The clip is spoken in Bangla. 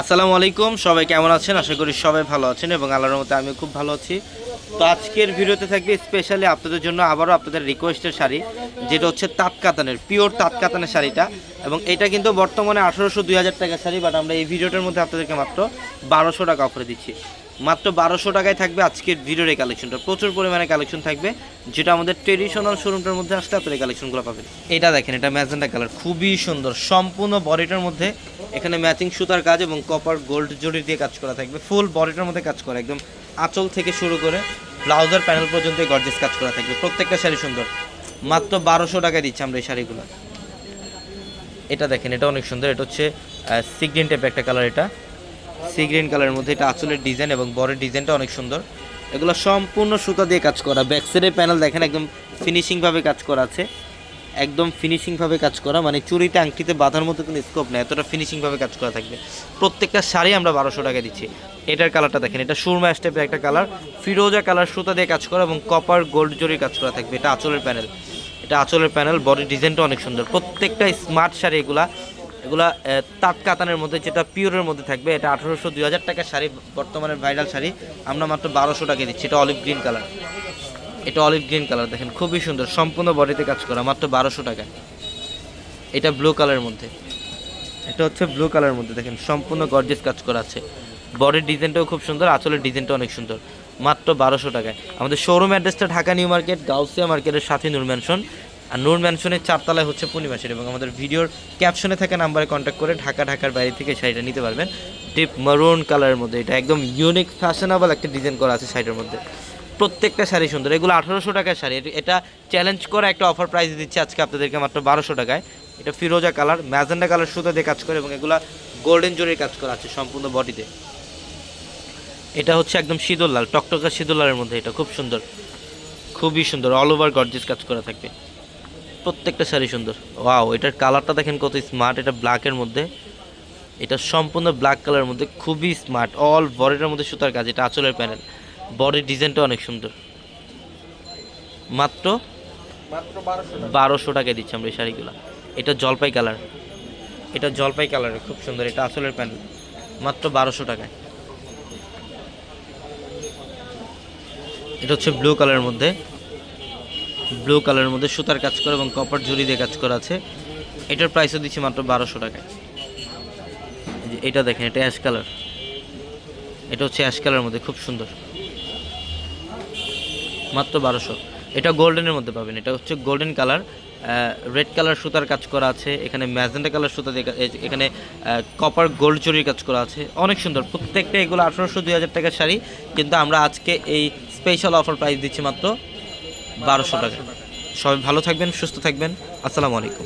আসসালামু আলাইকুম, সবাই কেমন আছেন? আশা করি সবাই ভালো আছেন এবং আল্লাহর মতে আমি খুব ভালো আছি। তো আজকের ভিডিওতে থাকবে স্পেশালি আপনাদের জন্য আবারও আপনাদের রিকোয়েস্টের শাড়ি, যেটা হচ্ছে তাঁত কাতানের পিওর তাঁত কাতানের শাড়িটা। এবং এটা কিন্তু বর্তমানে আঠারোশো দুই হাজার টাকার শাড়ি বাট আমরা এই ভিডিওটার মধ্যে আপনাদেরকে মাত্র বারোশো টাকা অফারে দিচ্ছি। মাত্র বারোশো টাকায় থাকবে আজকের ভিডিওর এই কালেকশনটা প্রচুর পরিমাণে কালেকশন থাকবে, যেটা আমাদের ট্রেডিশনাল শোরুমটার মধ্যে আসলে আপনার এই কালেকশনগুলো পাবেন। এটা দেখেন, এটা ম্যাজেন্টা কালার, খুবই সুন্দর, সম্পূর্ণ বডিটার মধ্যে এখানে ম্যাচিং সুতার কাজ এবং কপার গোল্ড জড়ি দিয়ে কাজ করা থাকবে। ফুল বডিটার মধ্যে কাজ করা, একদম আঁচল থেকে শুরু করে ব্লাউজার প্যানেল পর্যন্ত গর্জেস কাজ করা থাকবে। প্রত্যেকটা শাড়ি সুন্দর। মাত্র বারোশো টাকায় দিচ্ছি আমরা এই শাড়িগুলো। এটা দেখেন, এটা অনেক সুন্দর। এটা হচ্ছে সিগ্রিন টাইপের একটা কালার এটা। সি গ্রিন কালারের মধ্যে এটা আঁচলের ডিজাইন এবং বরের ডিজাইনটা অনেক সুন্দর। এগুলো সম্পূর্ণ সুতা দিয়ে কাজ করা। ব্যাক সাইডের প্যানেল দেখেন, একদম ফিনিশিংভাবে কাজ করা আছে। একদম ফিনিশিংভাবে কাজ করা মানে চুরিতে, আংটিতে বাঁধার মতো কোনো স্কোপ নেই, এতটা ফিনিশিংভাবে কাজ করা থাকবে। প্রত্যেকটা শাড়ি আমরা বারোশো টাকা দিচ্ছি। এটার কালারটা দেখেন, এটা সুরমা স্টেপের একটা কালার ফিরোজা কালার সুতা দিয়ে কাজ করা এবং কপার গোল্ড জরির কাজ করা থাকবে। এটা আঁচলের প্যানেল এটা আঁচলের প্যানেল বডি ডিজাইনটা অনেক সুন্দর। প্রত্যেকটা স্মার্ট শাড়ি এগুলা এগুলা তাঁত কাতানের মধ্যে, যেটা পিওরের মধ্যে থাকবে, এটা আঠারোশো, দুই হাজার টাকার শাড়ি বর্তমানে ভাইরাল শাড়ি, আমরা মাত্র বারোশো টাকা দিচ্ছি। এটা অলিভ গ্রিন কালার এটা অলিভ গ্রিন কালার দেখেন, খুবই সুন্দর, সম্পূর্ণ বডিতে কাজ করা, মাত্র বারোশো টাকা। এটা ব্লু কালারের মধ্যে। এটা হচ্ছে ব্লু কালারের মধ্যে, দেখেন, সম্পূর্ণ গর্জেস কাজ করা আছে। বডির ডিজাইনটাও খুব সুন্দর, আঁচলের ডিজাইনটা অনেক সুন্দর, মাত্র বারোশো টাকায়। আমাদের শোরুম অ্যাড্রেসটা ঢাকা নিউ মার্কেট, গাউসিয়া মার্কেটের সাথে নূর ম্যানশন আর নূর ম্যানশনের চারতলায় হচ্ছে পূর্ণিমাসের এবং আমাদের ভিডিওর ক্যাপশনে থাকা নাম্বারে কন্ট্যাক্ট করে ঢাকা, ঢাকার বাইরে থেকে শাড়িটা নিতে পারবেন। ডিপ মারুন কালারের মধ্যে, এটা একদম ইউনিক ফ্যাশনেবল একটা ডিজাইন করা আছে শাড়িটার মধ্যে। প্রত্যেকটা শাড়ি সুন্দর। এগুলো আঠারোশো টাকার শাড়ি। এটা চ্যালেঞ্জ করা একটা অফার প্রাইস দিচ্ছে আজকে আপনাদেরকে মাত্র বারোশো টাকায়। এটা ফিরোজা কালার ম্যাজেন্ডা কালার সুতো দিয়ে কাজ করে এবং এগুলা গোল্ডেন জরির কাজ করা আছে সম্পূর্ণ বডিতে এটা হচ্ছে একদম শীতল লাল, টকটকা শীতল লালের মধ্যে এটা, খুব সুন্দর। খুবই সুন্দর অল ওভার গর্জিস কাজ করা থাকবে। প্রত্যেকটা শাড়ি সুন্দর। ওয়াও এটার কালারটা দেখেন কত স্মার্ট এটা ব্ল্যাকের মধ্যে। এটা সম্পূর্ণ ব্ল্যাক কালারের মধ্যে, খুবই স্মার্ট অল বডিটার মধ্যে সুতার কাজ, এটা আঁচলের প্যানেল বডির ডিজাইনটা অনেক সুন্দর। মাত্র মাত্র বারোশো টাকায় দিচ্ছি আমরা এই শাড়িগুলো। এটা জলপাই কালার। এটা জলপাই কালারের খুব সুন্দর। এটা আসলের প্যানেল মাত্র বারোশো টাকায়। এটা হচ্ছে ব্লু কালারের মধ্যে। ব্লু কালারের মধ্যে সুতার কাজ করা এবং কপার জুড়ি দিয়ে কাজ করা আছে। এটার প্রাইসও দিচ্ছি মাত্র বারোশো টাকায়। এটা দেখেন এটা অ্যাশ কালার এটা হচ্ছে অ্যাশ কালারের মধ্যে খুব সুন্দর। মাত্র বারোশো। এটা গোল্ডেনের মধ্যে পাবেন। এটা হচ্ছে গোল্ডেন কালার রেড কালার সুতার কাজ করা আছে, এখানে ম্যাজেন্ডা কালার সুতা এখানে কপার গোল্ড চুরির কাজ করা আছে। অনেক সুন্দর। প্রত্যেকটা এগুলো আঠারোশো দুই হাজার টাকার শাড়ি, কিন্তু আমরা আজকে এই স্পেশাল অফার প্রাইস দিচ্ছি মাত্র বারোশো টাকা। সবাই ভালো থাকবেন, সুস্থ থাকবেন। আসসালামু আলাইকুম।